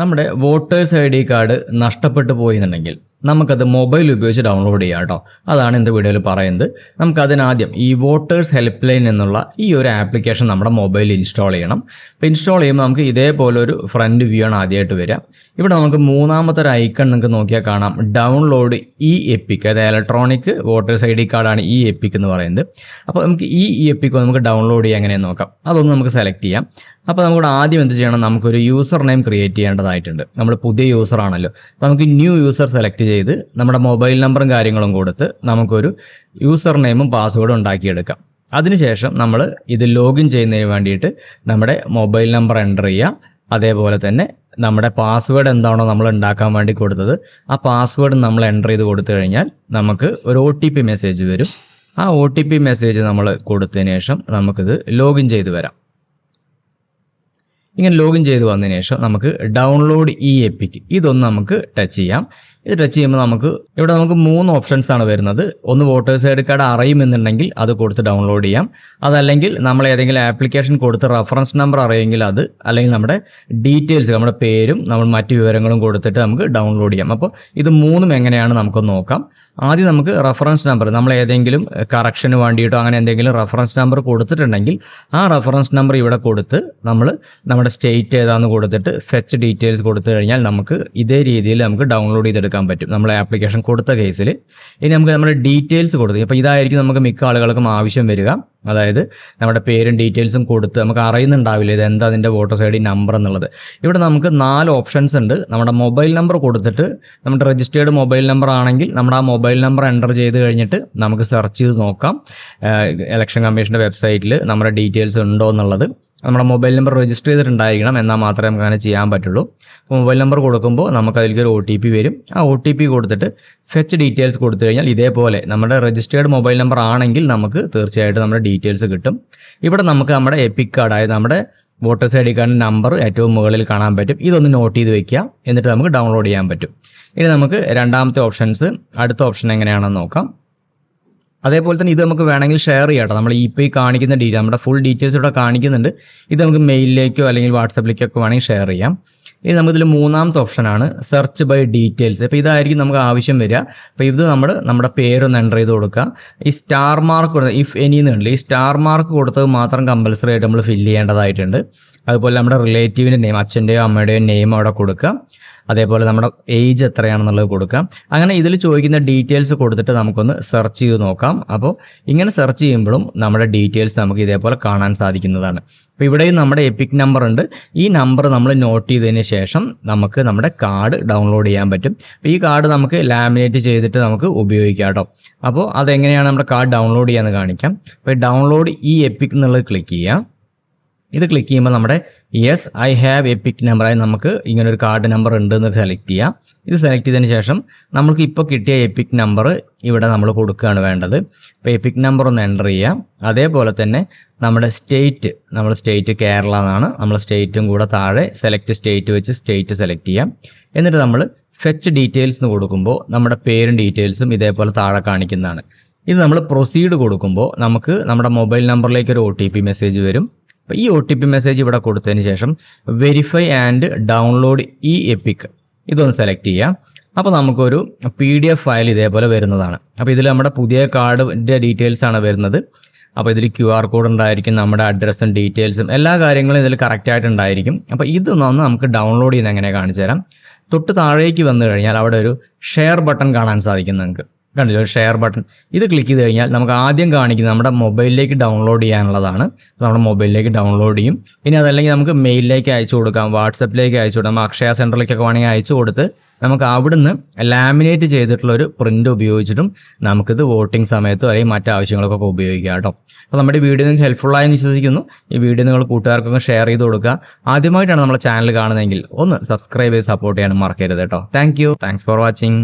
നമ്മുടെ voters I D card നഷ്ടപ്പെട്ടു പോയെന്നുണ്ടെങ്കിൽ നമുക്കത് മൊബൈൽ ഉപയോഗിച്ച് ഡൗൺലോഡ് ചെയ്യാം കേട്ടോ അതാണ് ഇന്ന് വീഡിയോയിൽ പറയുന്നത്. നമുക്ക് അതിനാദ്യം ഈ വോട്ടേഴ്സ് ഹെൽപ്പ് ലൈൻ എന്നുള്ള ഈ ഒരു ആപ്ലിക്കേഷൻ നമ്മുടെ മൊബൈലിൽ ഇൻസ്റ്റാൾ ചെയ്യണം. അപ്പോൾ ഇൻസ്റ്റാൾ ചെയ്യുമ്പോൾ നമുക്ക് ഇതേപോലെ ഒരു ഫ്രണ്ട് വ്യൂ ആണ് ആദ്യമായിട്ട് വരിക. ഇവിടെ നമുക്ക് മൂന്നാമത്തെ ഒരു ഐക്കൺ നിങ്ങൾക്ക് നോക്കിയാൽ കാണാം. ഡൗൺലോഡ് ഇ എപ്പിക് അതായത് ഇലക്ട്രോണിക് വോട്ടേഴ്സ് ഐ ഡി കാർഡാണ് ഇ എപ്പിക് എന്ന് പറയുന്നത്. അപ്പോൾ നമുക്ക് ഈ ഇ എപ്പിക് നമുക്ക് ഡൗൺലോഡ് ചെയ്യാൻ എങ്ങനെയാണെന്ന് നോക്കാം. അതൊന്ന് നമുക്ക് സെലക്ട് ചെയ്യാം. അപ്പോൾ നമുക്ക് ആദ്യം എന്ത് ചെയ്യണം? നമുക്കൊരു യൂസർ നെയിം ക്രിയേറ്റ് ചെയ്യേണ്ടതായിട്ടുണ്ട്. നമ്മൾ പുതിയ യൂസർ ആണല്ലോ. നമുക്ക് ന്യൂ യൂസർ സെലക്ട് ചെയ്ത് നമ്മുടെ മൊബൈൽ നമ്പറും കാര്യങ്ങളും കൊടുത്ത് നമുക്കൊരു യൂസർ നെയിമും പാസ്വേഡും ഉണ്ടാക്കിയെടുക്കാം. അതിനുശേഷം നമ്മൾ ഇത് ലോഗിൻ ചെയ്യുന്നതിന് വേണ്ടിയിട്ട് നമ്മുടെ മൊബൈൽ നമ്പർ എന്റർ ചെയ്യുക. അതേപോലെ തന്നെ നമ്മുടെ പാസ്വേഡ് എന്താണോ നമ്മൾ ഉണ്ടാക്കാൻ വേണ്ടി കൊടുത്തത് ആ പാസ്വേഡ് നമ്മൾ എന്റർ ചെയ്ത് കൊടുത്തു കഴിഞ്ഞാൽ നമുക്ക് ഒരു ഒ മെസ്സേജ് വരും. ആ ഒ മെസ്സേജ് നമ്മൾ കൊടുത്തതിന് ശേഷം നമുക്കിത് ലോഗിൻ ചെയ്ത് വരാം. ഇങ്ങനെ ലോഗിൻ ചെയ്ത് വന്നതിന് ശേഷം നമുക്ക് ഡൗൺലോഡ് ഇ എപ്പിക്ക് ഇതൊന്ന് നമുക്ക് ടച്ച് ചെയ്യാം. ഇത് ടച്ച് ചെയ്യുമ്പോൾ നമുക്ക് ഇവിടെ നമുക്ക് മൂന്ന് ഓപ്ഷൻസ് ആണ് വരുന്നത്. ഒന്ന് വോട്ടേഴ്സ് ഐ ഡി കാർഡ് അറിയുമെന്നുണ്ടെങ്കിൽ അത് കൊടുത്ത് ഡൗൺലോഡ് ചെയ്യാം. അതല്ലെങ്കിൽ നമ്മൾ ഏതെങ്കിലും ആപ്ലിക്കേഷൻ കൊടുത്ത് റഫറൻസ് നമ്പർ അറിയുമെങ്കിൽ അത് അല്ലെങ്കിൽ നമ്മുടെ ഡീറ്റെയിൽസ് നമ്മുടെ പേരും നമ്മൾ മറ്റു വിവരങ്ങളും കൊടുത്തിട്ട് നമുക്ക് ഡൗൺലോഡ് ചെയ്യാം. അപ്പോൾ ഇത് മൂന്നും എങ്ങനെയാണ് നമുക്ക് നോക്കാം. ആദ്യം നമുക്ക് റഫറൻസ് നമ്പർ നമ്മൾ ഏതെങ്കിലും കറക്ഷന് വേണ്ടിയിട്ടോ അങ്ങനെ എന്തെങ്കിലും റഫറൻസ് നമ്പർ കൊടുത്തിട്ടുണ്ടെങ്കിൽ ആ റഫറൻസ് നമ്പർ ഇവിടെ കൊടുത്ത് നമ്മൾ നമ്മുടെ സ്റ്റേറ്റ് ഏതാന്ന് കൊടുത്തിട്ട് ഫെച്ച് ഡീറ്റെയിൽസ് കൊടുത്തു കഴിഞ്ഞാൽ നമുക്ക് ഇതേ രീതിയിൽ നമുക്ക് ഡൗൺലോഡ് ചെയ്തെടുക്കാൻ പറ്റും. നമ്മൾ ആപ്ലിക്കേഷൻ കൊടുത്ത കേസിൽ ഇനി നമുക്ക് നമ്മുടെ ഡീറ്റെയിൽസ് കൊടുത്തു അപ്പോൾ ഇതായിരിക്കും നമുക്ക് മിക്ക ആളുകൾക്കും ആവശ്യം വരിക. അതായത് നമ്മുടെ പേരും ഡീറ്റെയിൽസും കൊടുത്ത് നമുക്ക് അറിയുന്നുണ്ടാവില്ല ഇത് എന്താ അതിന്റെ വോട്ടേഴ്സ് ഐ ഡി നമ്പർ എന്നുള്ളത്. ഇവിടെ നമുക്ക് നാല് ഓപ്ഷൻസ് ഉണ്ട്. നമ്മുടെ മൊബൈൽ നമ്പർ കൊടുത്തിട്ട് നമ്മുടെ രജിസ്റ്റേർഡ് മൊബൈൽ നമ്പർ ആണെങ്കിൽ നമ്മുടെ ആ മൊബൈൽ നമ്പർ എന്റർ ചെയ്ത് കഴിഞ്ഞിട്ട് നമുക്ക് സെർച്ച് ചെയ്ത് നോക്കാം. ഇലക്ഷൻ കമ്മീഷന്റെ വെബ്സൈറ്റിൽ നമ്മുടെ ഡീറ്റെയിൽസ് ഉണ്ടോ എന്നുള്ളത്. നമ്മുടെ മൊബൈൽ നമ്പർ രജിസ്റ്റർ ചെയ്തിട്ടുണ്ടായിരിക്കണം. എന്നാൽ മാത്രമേ നമുക്ക് അങ്ങനെ ചെയ്യാൻ പറ്റുള്ളൂ. അപ്പോൾ മൊബൈൽ നമ്പർ കൊടുക്കുമ്പോൾ നമുക്ക് അതിലേക്ക് ഒരു ഒ ടി പി വരും. ആ ഒ ടി പി കൊടുത്തിട്ട് ഫെച്ച് ഡീറ്റെയിൽസ് കൊടുത്തു കഴിഞ്ഞാൽ ഇതേപോലെ നമ്മുടെ രജിസ്റ്റേർഡ് മൊബൈൽ നമ്പർ ആണെങ്കിൽ നമുക്ക് തീർച്ചയായിട്ടും നമ്മുടെ ഡീറ്റെയിൽസ് കിട്ടും. ഇവിടെ നമുക്ക് നമ്മുടെ എപ്പിക് കാർഡ് അതായത് നമ്മുടെ വോട്ടേഴ്സ് ഐ ഡി കാർഡിന്റെ നമ്പർ ഏറ്റവും മുകളിൽ കാണാൻ പറ്റും. ഇതൊന്ന് നോട്ട് ചെയ്ത് വെക്കുക. എന്നിട്ട് നമുക്ക് ഡൗൺലോഡ് ചെയ്യാൻ പറ്റും. ഇനി നമുക്ക് രണ്ടാമത്തെ ഓപ്ഷൻസ് അടുത്ത ഓപ്ഷൻ എങ്ങനെയാണെന്ന് നോക്കാം. അതേപോലെ തന്നെ ഇത് നമുക്ക് വേണമെങ്കിൽ ഷെയർ ചെയ്യാം നമ്മൾ ഇപ്പോൾ ഈ കാണിക്കുന്ന ഡീറ്റെയിൽ നമ്മുടെ ഫുൾ ഡീറ്റെയിൽസ് ഇവിടെ കാണിക്കുന്നുണ്ട്. ഇത് നമുക്ക് മെയിലിലേക്കോ അല്ലെങ്കിൽ വാട്സപ്പിലേക്കോ ഒക്കെ വേണമെങ്കിൽ ഷെയർ ചെയ്യാം. ഇനി നമുക്കിതിൽ മൂന്നാമത്തെ ഓപ്ഷനാണ് സെർച്ച് ബൈ ഡീറ്റെയിൽസ് അപ്പോൾ ഇതായിരിക്കും നമുക്ക് ആവശ്യം വരിക. അപ്പോൾ ഇത് നമ്മൾ നമ്മുടെ പേരൊന്ന് എന്റർ ചെയ്ത് കൊടുക്കുക. ഈ സ്റ്റാർ മാർക്ക് കൊടുത്ത ഇഫ് എനി എന്നുണ്ട് ഈ സ്റ്റാർ മാർക്ക് കൊടുത്തത് മാത്രം കമ്പൽസറി ആയിട്ട് നമ്മൾ ഫില്ല് ചെയ്യേണ്ടതായിട്ടുണ്ട്. അതുപോലെ നമ്മുടെ റിലേറ്റീവിന്റെ നെയിം അച്ഛന്റെയോ അമ്മയുടെയോ നെയിം അവിടെ കൊടുക്കുക. അതേപോലെ നമ്മുടെ ഏജ് എത്രയാണെന്നുള്ളത് കൊടുക്കാം. അങ്ങനെ ഇതിൽ ചോദിക്കുന്ന ഡീറ്റെയിൽസ് കൊടുത്തിട്ട് നമുക്കൊന്ന് സെർച്ച് ചെയ്ത് നോക്കാം. അപ്പോൾ ഇങ്ങനെ സെർച്ച് ചെയ്യുമ്പോഴും നമ്മുടെ ഡീറ്റെയിൽസ് നമുക്ക് ഇതേപോലെ കാണാൻ സാധിക്കുന്നതാണ്. അപ്പോൾ ഇവിടെയും നമ്മുടെ എപ്പിക് നമ്പർ ഉണ്ട്. ഈ നമ്പർ നമ്മൾ നോട്ട് ചെയ്തതിന് ശേഷം നമുക്ക് നമ്മുടെ കാർഡ് ഡൗൺലോഡ് ചെയ്യാൻ പറ്റും. ഈ കാർഡ് നമുക്ക് ലാമിനേറ്റ് ചെയ്തിട്ട് നമുക്ക് ഉപയോഗിക്കാം കേട്ടോ. അപ്പോൾ അതെങ്ങനെയാണ് നമ്മുടെ കാർഡ് ഡൗൺലോഡ് ചെയ്യാന്ന് കാണിക്കാം. അപ്പോൾ ഡൗൺലോഡ് ഈ എപ്പിക് എന്നുള്ളത് ക്ലിക്ക് ചെയ്യാം. ഇത് ക്ലിക്ക് ചെയ്യുമ്പോൾ നമ്മുടെ yes I have EPIC നമ്പറായി നമുക്ക് ഇങ്ങനെ ഒരു കാർഡ് നമ്പർ ഉണ്ട് എന്ന് സെലക്ട് ചെയ്യാം. ഇത് സെലക്ട് ചെയ്തതിന് ശേഷം നമുക്ക് ഇപ്പോൾ കിട്ടിയ എപ്പിക് നമ്പർ ഇവിടെ നമ്മൾ കൊടുക്കുകയാണ് വേണ്ടത്. ഇപ്പോൾ എപ്പിക് നമ്പർ ഒന്ന് എന്റർ ചെയ്യാം. അതേപോലെ തന്നെ നമ്മുടെ സ്റ്റേറ്റ് നമ്മൾ സ്റ്റേറ്റ് കേരള എന്നാണ്. നമ്മൾ സ്റ്റേറ്റും കൂടെ താഴെ സെലക്ട് സ്റ്റേറ്റ് വെച്ച് സ്റ്റേറ്റ് സെലക്ട് ചെയ്യാം. എന്നിട്ട് നമ്മൾ ഫെച്ച് ഡീറ്റെയിൽസ് എന്ന് കൊടുക്കുമ്പോൾ നമ്മുടെ പേരും ഡീറ്റെയിൽസും ഇതേപോലെ താഴെ കാണിക്കുന്നതാണ്. ഇത് നമ്മൾ പ്രൊസീഡ് കൊടുക്കുമ്പോൾ നമുക്ക് നമ്മുടെ മൊബൈൽ നമ്പറിലേക്ക് ഒരു ഒ മെസ്സേജ് വരും. അപ്പോൾ ഈ ഒ ടി പി മെസ്സേജ് ഇവിടെ കൊടുത്തതിന് ശേഷം verify and download e epic ഇതൊന്ന് സെലക്ട് ചെയ്യാം. അപ്പോൾ നമുക്കൊരു പി ഡി എഫ് ഫയൽ ഇതേപോലെ വരുന്നതാണ്. അപ്പോൾ ഇതിൽ നമ്മുടെ പുതിയ കാർഡിന്റെ ഡീറ്റെയിൽസ് ആണ് വരുന്നത്. അപ്പോൾ ഇതിൽ ക്യു ആർ കോഡ് ഉണ്ടായിരിക്കും നമ്മുടെ അഡ്രസ്സും ഡീറ്റെയിൽസും എല്ലാ കാര്യങ്ങളും ഇതിൽ കറക്റ്റ് ആയിട്ട് ഉണ്ടായിരിക്കും. അപ്പോൾ ഇതൊന്നൊന്ന് നമുക്ക് ഡൗൺലോഡ് ചെയ്യുന്ന എങ്ങനെ കാണിച്ചു തരാം. തൊട്ട് താഴേക്ക് വന്നു കഴിഞ്ഞാൽ അവിടെ ഒരു ഷെയർ ബട്ടൺ കാണാൻ സാധിക്കും നിങ്ങൾക്ക്. കണ്ടില്ല ഒരു ഷെയർ ബട്ടൺ ഇത് ക്ലിക്ക് ചെയ്ത് കഴിഞ്ഞാൽ നമുക്ക് ആദ്യം കാണിക്കുന്നത് നമ്മുടെ മൊബൈലിലേക്ക് ഡൗൺലോഡ് ചെയ്യാനുള്ളതാണ്. നമ്മുടെ മൊബൈലിലേക്ക് ഡൗൺലോഡ് ചെയ്യും. ഇനി അതല്ലെങ്കിൽ നമുക്ക് മെയിലിലേക്ക് അയച്ചു കൊടുക്കാം വാട്സപ്പിലേക്ക് അയച്ചു കൊടുക്കാം അക്ഷയ സെന്ററിലേക്കൊക്കെ വേണമെങ്കിൽ അയച്ചു കൊടുത്ത് നമുക്ക് അവിടുന്ന് ലാമിനേറ്റ് ചെയ്തിട്ടുള്ള ഒരു പ്രിന്റ് ഉപയോഗിച്ചിട്ടും നമുക്കിത് വോട്ടിംഗ് സമയത്തോ അല്ലെങ്കിൽ മറ്റു ആവശ്യങ്ങൾക്കൊക്കെ ഉപയോഗിക്കാം കേട്ടോ. അപ്പോൾ നമ്മുടെ വീഡിയോ നിങ്ങൾക്ക് ഹെൽപ്ഫുള്ളായെന്ന് വിശ്വസിക്കുന്നു. ഈ വീഡിയോ നിങ്ങൾ കൂട്ടുകാർക്കൊക്കെ ഷെയർ ചെയ്ത് കൊടുക്കുക. ആദ്യമായിട്ടാണ് നമ്മുടെ ചാനൽ കാണുന്നതെങ്കിൽ ഒന്ന് സബ്സ്ക്രൈബ് ചെയ്ത് സപ്പോർട്ട് ചെയ്യാനും മറക്കരുത് കേട്ടോ. Thank you thanks for watching